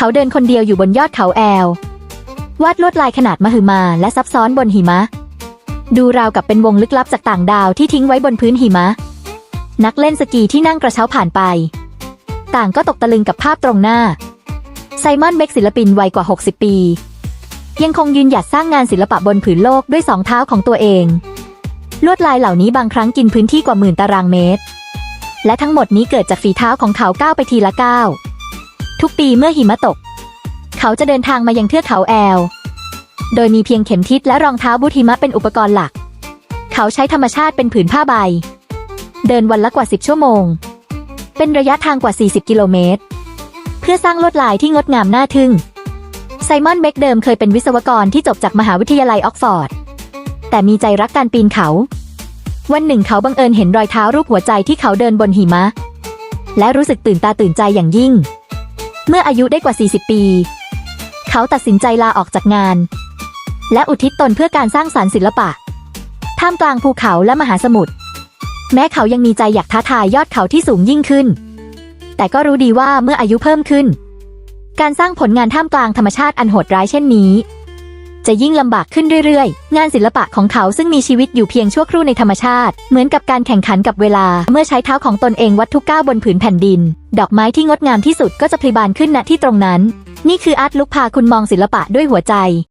เขาเดินคนเดียวอยู่บนยอดเขาแอล วาดลวดลายขนาดมหึมาและซับซ้อนบนหิมะ ดูราวกับเป็นวงลึกลับจากต่างดาวที่ทิ้งไว้บนพื้นหิมะ นักเล่นสกีที่นั่งกระเช้าผ่านไป ต่างก็ตกตะลึงกับภาพตรงหน้า ไซมอนเบกศิลปินวัยกว่า 60 ปี ยังคงยืนหยัดสร้างงานศิลปะบนผืนโลกด้วยสองเท้าของตัวเอง ลวดลายเหล่านี้บางครั้งกินพื้นที่กว่าหมื่นตารางเมตร และทั้งหมดนี้เกิดจากฝีเท้าของเขาก้าวไปทีละก้าว ทุกปีเมื่อหิมะตก เขาจะเดินทางมายังเทือกเขาแอล โดยมีเพียงเข็มทิศและรองเท้าบูทหิมะเป็นอุปกรณ์หลัก เขาใช้ธรรมชาติเป็นผืนผ้าใบ เดินวันละกว่า 10 ชั่วโมง เป็นระยะทางกว่า 40 กิโลเมตร เพื่อสร้างลวดลายที่งดงามน่าทึ่ง ไซมอนเบกเดิมเคยเป็นวิศวกรที่จบจากมหาวิทยาลัยออกฟอร์ด แต่มีใจรักการปีนเขา วันหนึ่งเขาบังเอิญเห็นรอยเท้ารูปหัวใจที่เขาเดินบนหิมะ และรู้สึกตื่นตาตื่นใจอย่างยิ่ง เมื่ออายุได้กว่า 40 ปี เขาตัดสินใจลาออกจากงาน และอุทิศตนเพื่อการสร้างสารรค์ศิลปะ ท่ามกลางภูเขาและมหาสมุทร แม้เขายังมีใจอยากท้าทายยอดเขาที่สูงยิ่งขึ้น แต่ก็รู้ดีว่าเมื่ออายุเพิ่มขึ้น การสร้างผลงานท่ามกลางธรรมชาติอันโหดร้ายเช่นนี้ จะยิ่งลำบากขึ้นเรื่อยๆ งานศิลปะของเขาซึ่งมีชีวิตอยู่เพียงชั่วครู่ในธรรมชาติ เหมือนกับการแข่งขันกับเวลา เมื่อใช้เท้าของตนเองวัดทุกก้าวบนผืนแผ่นดิน ดอกไม้ที่งดงามที่สุดก็จะพลิบานขึ้นณที่ตรงนั้น นี่คืออาร์ตลุกพาคุณมองศิลปะด้วยหัวใจ